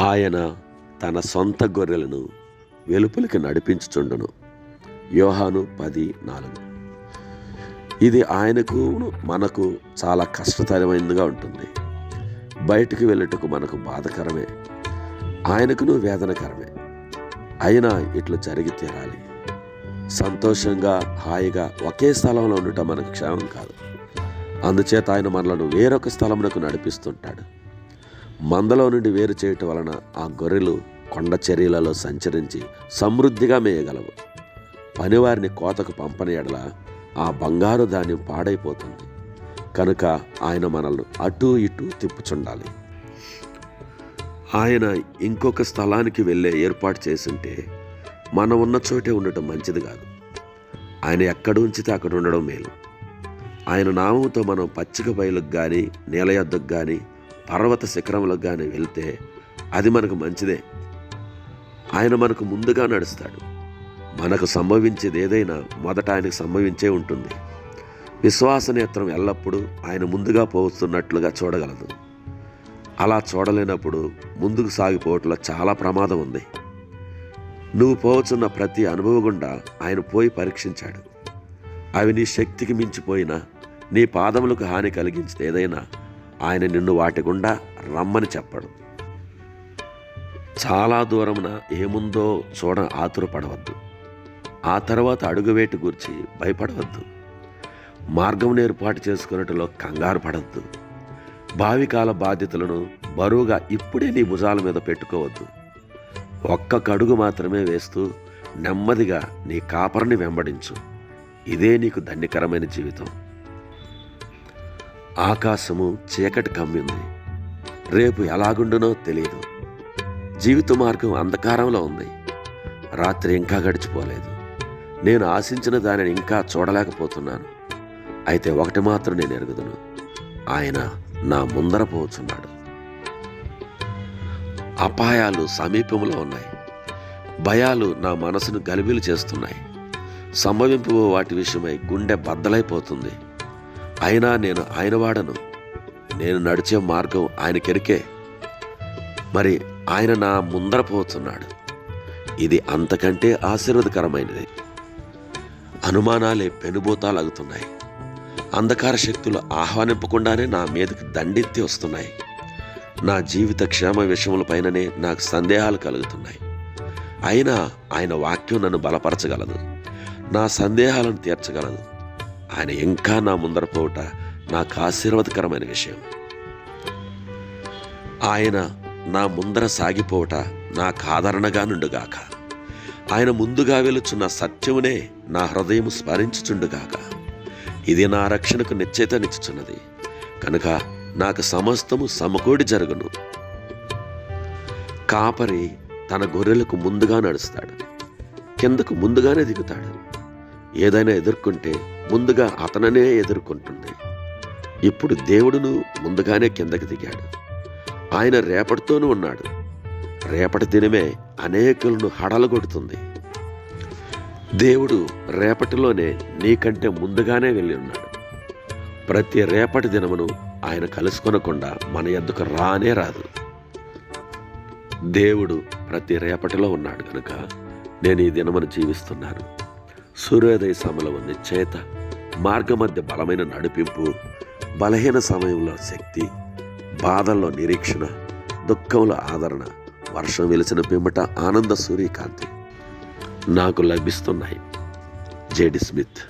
ఆయన తన సొంత గొర్రెలను వెలుపలికి నడిపించుచుండును. యోహాను పది నాలుగు. ఇది ఆయనకు మనకు చాలా కష్టతరమైనదిగా ఉంటుంది. బయటికి వెళ్ళుటకు మనకు బాధకరమే. ఆయనకును వేదనకరమే. అయినా ఇట్లు జరిగి తీరాలి. సంతోషంగా హాయిగా ఒకే స్థలంలో ఉండటం మనకు క్షేమం కాదు. అందుచేత ఆయన మనలను వేరొక స్థలమునకు నడిపిస్తుంటాడు. మందలో నుండి వేరు చేయటం వలన ఆ గొర్రెలు కొండ చర్యలలో సంచరించి సమృద్ధిగా మేయగలవు. పనివారిని కోతకు పంపని ఎడల ఆ బంగారు ధాన్యం పాడైపోతుంది. కనుక ఆయన మనల్ని అటు ఇటు తిప్పుచుండాలి. ఆయన ఇంకొక స్థలానికి వెళ్ళే ఏర్పాటు చేసుంటే మనం ఉన్న చోటే ఉండటం మంచిది కాదు. ఆయన ఎక్కడ ఉంచితే అక్కడ ఉండడం మేలు. ఆయన నామంతో మనం పచ్చిక బయలుకు కానీ నీలయద్దకు కానీ పర్వత శిఖరములకు కానీ వెళ్తే అది మనకు మంచిదే. ఆయన మనకు ముందుగా నడుస్తాడు. మనకు సంభవించేది ఏదైనా మొదట ఆయనకు సంభవించే ఉంటుంది. విశ్వాస నేత్రం ఎల్లప్పుడూ ఆయన ముందుగా పోస్తున్నట్లుగా చూడగలదు. అలా చూడలేనప్పుడు ముందుకు సాగిపోవటంలో చాలా ప్రమాదం ఉంది. నువ్వు పోవచ్చున్న ప్రతి అనుభవం గుండా ఆయన పోయి పరీక్షించాడు. అవి నీ శక్తికి మించిపోయినా నీ పాదములకు హాని కలిగించిన ఏదైనా ఆయన నిన్ను వాటి గుండా రమ్మని చెప్పడు. చాలా దూరమున ఏముందో చూడ ఆతురపడవద్దు. ఆ తర్వాత అడుగువేటు గురించి భయపడవద్దు. మార్గం ఏర్పాటు చేసుకున్నట్టులో కంగారు పడద్దు. భావికాల బాధ్యతలను బరువుగా ఇప్పుడే నీ భుజాల మీద పెట్టుకోవద్దు. ఒక్క కడుగు మాత్రమే వేస్తూ నెమ్మదిగా నీ కాపరిని వెంబడించు. ఇదే నీకు ధన్యకరమైన జీవితం. ఆకాశము చీకటి కమ్మింది. రేపు ఎలాగుండునో తెలియదు జీవిత మార్గం అంధకారంలో ఉంది. రాత్రి ఇంకా గడిచిపోలేదు. నేను ఆశించిన దానిని ఇంకా చూడలేకపోతున్నాను. అయితే ఒకటి మాత్రం నేను ఎరుగుదును. ఆయన నా ముందర పోచున్నాడు. అపాయాలు సమీపంలో ఉన్నాయి. భయాలు నా మనసును గలిబిలు చేస్తున్నాయి. సంభవింపు వాటి విషయమై గుండె బద్దలైపోతుంది. అయినా నేను ఆయన వాడను. నేను నడిచే మార్గం ఆయనకెరికే మరి ఆయన నా ముందర పోతున్నాడు. ఇది అంతకంటే ఆశీర్వదకరమైనది. అనుమానాలే పెనుభూతాలగుతున్నాయి అంధకార శక్తులు ఆహ్వానింపకుండానే నా మీదకి దండెత్తి వస్తున్నాయి. నా జీవిత క్షేమ విషయములపైననే నాకు సందేహాలు కలుగుతున్నాయి. అయినా ఆయన వాక్యం నన్ను బలపరచగలదు. నా సందేహాలను తీర్చగలదు. ఆయన ఇంకా నా ముందర పోవుట నాకు ఆశీర్వాదకరమైన విషయం. ఆయన నా ముందర సాగిపోవుట నాకు ఆదరణగా నుండుగాక. ఆయన ముందుగా వెలుచున్న సత్యమునే నా హృదయం స్మరించుచుండుగాక. ఇది నా రక్షణకు నిశ్చయితనిచ్చుచున్నది కనుక నాకు సమస్తము సమకూడి జరుగును. కాపరి తన గొర్రెలకు ముందుగా నడుస్తాడు. కిందకు ముందుగానే దిగుతాడు. ఏదైనా ఎదుర్కొంటే ముందుగా అతననే ఎదుర్కొంటుంది. ఇప్పుడు దేవుడును ముందుగానే కిందకి దిగాడు. ఆయన రేపటితోనూ ఉన్నాడు. రేపటి దినమే అనేకులను హడలగొడుతుంది. దేవుడు రేపటిలోనే నీకంటే ముందుగానే వెళ్ళి ఉన్నాడు. ప్రతి రేపటి దినమును ఆయన కలుసుకొనకుండా మన ఎద్దుకు రానే రాదు. దేవుడు ప్రతి రేపటిలో ఉన్నాడు కనుక నేను ఈ దినమును జీవిస్తున్నాను. సూర్యోదయ సమయంలో ఉంది చేత మార్గ మధ్య బలమైన నడిపింపు బలహీన సమయంలో శక్తి బాధల్లో నిరీక్షణ దుఃఖంలో ఆదరణ వర్షం వెలిసిన పిమ్మట ఆనంద సూర్యకాంతి నాకు లభిస్తున్నాయి. J D Smith.